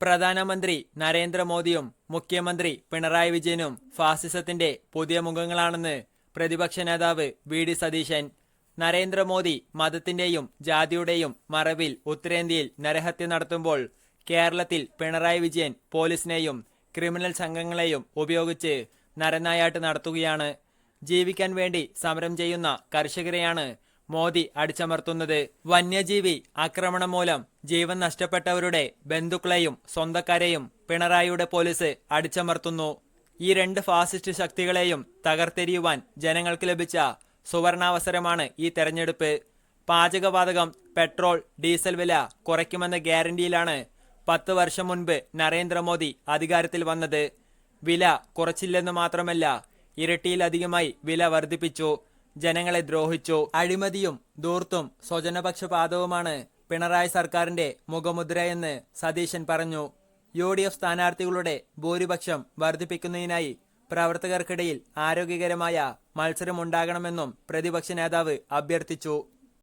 പ്രധാനമന്ത്രി നരേന്ദ്രമോദിയും മുഖ്യമന്ത്രി പിണറായി വിജയനും ഫാസിസത്തിന്റെ പുതിയ മുഖങ്ങളാണെന്ന് പ്രതിപക്ഷ നേതാവ് വി ഡി സതീശൻ. നരേന്ദ്രമോദി മതത്തിന്റെയും ജാതിയുടെയും മറവിൽ ഉത്തരേന്ത്യയിൽ നരഹത്യ നടത്തുമ്പോൾ കേരളത്തിൽ പിണറായി വിജയൻ പോലീസിനെയും ക്രിമിനൽ സംഘങ്ങളെയും ഉപയോഗിച്ച് നരനായാട്ട് നടത്തുകയാണ്. ജീവിക്കാൻ വേണ്ടി സമരം ചെയ്യുന്ന കർഷകരെയാണ് മോദി അടിച്ചമർത്തുന്നത് വന്യജീവി ആക്രമണം മൂലം ജീവൻ നഷ്ടപ്പെട്ടവരുടെ ബന്ധുക്കളെയും സ്വന്തക്കാരെയും പിണറായിയുടെ പോലീസ് അടിച്ചമർത്തുന്നു. ഈ രണ്ട് ഫാസിസ്റ്റ് ശക്തികളെയും തകർത്തെരിയുവാൻ ജനങ്ങൾക്ക് ലഭിച്ച സുവർണാവസരമാണ് ഈ തെരഞ്ഞെടുപ്പ്. പാചകവാതകം പെട്രോൾ ഡീസൽ വില കുറയ്ക്കുമെന്ന ഗ്യാരണ്ടിയിലാണ് പത്ത് വർഷം മുൻപ് നരേന്ദ്രമോദി അധികാരത്തിൽ വന്നത്. വില കുറച്ചില്ലെന്ന് മാത്രമല്ല ഇരട്ടിയിലധികമായി വില വർദ്ധിപ്പിച്ചു. ജനങ്ങളെ ദ്രോഹിച്ചു. അഴിമതിയും ദൂർത്തും സ്വജനപക്ഷപാതവുമാണ് പിണറായി സർക്കാരിന്റെ മുഖമുദ്രയെന്ന് സതീശൻ പറഞ്ഞു. യു ഡി എഫ് സ്ഥാനാർത്ഥികളുടെ ഭൂരിപക്ഷം വർദ്ധിപ്പിക്കുന്നതിനായി പ്രവർത്തകർക്കിടയിൽ ആരോഗ്യകരമായ മത്സരമുണ്ടാകണമെന്നും പ്രതിപക്ഷ നേതാവ് അഭ്യർത്ഥിച്ചു.